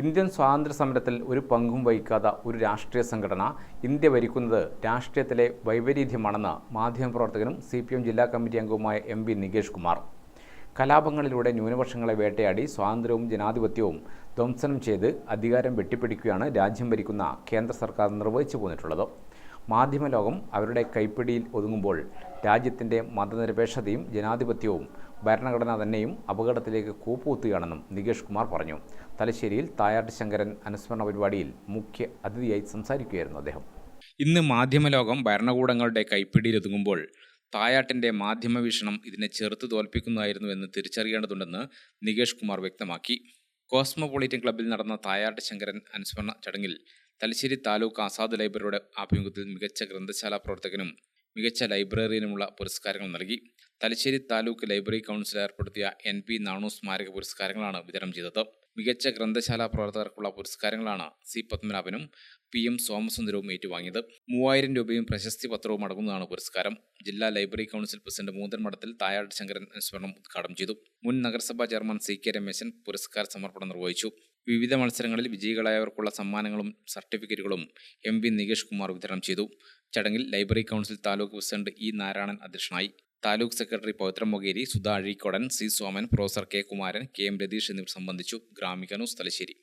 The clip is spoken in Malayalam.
ഇന്ത്യൻ സ്വാതന്ത്ര്യ സമരത്തിൽ ഒരു പങ്കും വഹിക്കാത്ത ഒരു രാഷ്ട്രീയ സംഘടന ഇന്ത്യ ഭരിക്കുന്നത് രാഷ്ട്രീയത്തിലെ വൈപരീത്യമാണെന്ന് മാധ്യമപ്രവർത്തകനും സി പി എം ജില്ലാ കമ്മിറ്റി അംഗവുമായ എം പി നികേഷ് കുമാർ. കലാപങ്ങളിലൂടെ ന്യൂനപക്ഷങ്ങളെ വേട്ടയാടി സ്വാതന്ത്ര്യവും ജനാധിപത്യവും ധ്വംസനം ചെയ്ത് അധികാരം വെട്ടിപ്പിടിക്കുകയാണ് രാജ്യം ഭരിക്കുന്ന കേന്ദ്ര സർക്കാർ നിർവഹിച്ചു പോന്നിട്ടുള്ളത്. മാധ്യമലോകം അവരുടെ കൈപ്പിടിയിൽ ഒതുങ്ങുമ്പോൾ രാജ്യത്തിന്റെ മതനിരപേക്ഷതയും ജനാധിപത്യവും ഭരണഘടന തന്നെയും അപകടത്തിലേക്ക് കൂപ്പുകുത്തുകയാണെന്നും നികേഷ് കുമാർ പറഞ്ഞു. തലശ്ശേരിയിൽ തായാട്ട് ശങ്കരൻ അനുസ്മരണ പരിപാടിയിൽ മുഖ്യ അതിഥിയായി സംസാരിക്കുകയായിരുന്നു അദ്ദേഹം. ഇന്ന് മാധ്യമലോകം ഭരണകൂടങ്ങളുടെ കൈപ്പിടിയിലൊതുങ്ങുമ്പോൾ തായാട്ടിന്റെ മാധ്യമവീക്ഷണം ഇതിനെ ചെറുത്ത് തോൽപ്പിക്കുന്നതായിരുന്നു എന്ന് തിരിച്ചറിയേണ്ടതുണ്ടെന്ന് നികേഷ് കുമാർ വ്യക്തമാക്കി. കോസ്മോപൊളിറ്റൻ ക്ലബ്ബിൽ നടന്ന തായാട്ട് ശങ്കരൻ അനുസ്മരണ ചടങ്ങിൽ തലശ്ശേരി താലൂക്ക് ആസാദ് ലൈബ്രറിയുടെ ആഭിമുഖ്യത്തിൽ മികച്ച ഗ്രന്ഥശാല പ്രവർത്തകനും മികച്ച ലൈബ്രറിയനുമുള്ള പുരസ്കാരങ്ങൾ നൽകി. തലശ്ശേരി താലൂക്ക് ലൈബ്രറി കൗൺസിൽ ഏർപ്പെടുത്തിയ എൻ പി നാണു സ്മാരക പുരസ്കാരങ്ങളാണ് വിതരണം ചെയ്തത്. മികച്ച ഗ്രന്ഥശാല പ്രവർത്തകർക്കുള്ള പുരസ്കാരങ്ങളാണ് സി പത്മനാഭനും പി എം സോമസുന്ദരവും ഏറ്റുവാങ്ങിയത്. മൂവായിരം രൂപയും പ്രശസ്തി പത്രവും അടങ്ങുന്നതാണ് പുരസ്കാരം. ജില്ലാ ലൈബ്രറി കൗൺസിൽ പ്രസിഡന്റ് മൂന്തൻ മഠത്തിൽ തായാട്ട് ശങ്കരൻ അനുസ്മരണം ഉദ്ഘാടനം ചെയ്തു. മുൻ നഗരസഭാ ചെയർമാൻ സി കെ രമേശൻ പുരസ്കാര സമർപ്പണം നിർവഹിച്ചു. വിവിധ മത്സരങ്ങളിൽ വിജയികളായവർക്കുള്ള സമ്മാനങ്ങളും സർട്ടിഫിക്കറ്റുകളും എം വി നികേഷ് കുമാർ വിതരണം ചെയ്തു. ചടങ്ങിൽ library council taluk president E Narayanan അധ്യക്ഷനായി. Taluk secretary Pavithra Mokeri സുധാഴിക്കൊടൻ C. Soman professor K. Kumaran K. M. Ratheesh എന്നിവർ സംബന്ധിച്ചു ഗ്രാമിക ന്യൂസ് തലശ്ശേരി.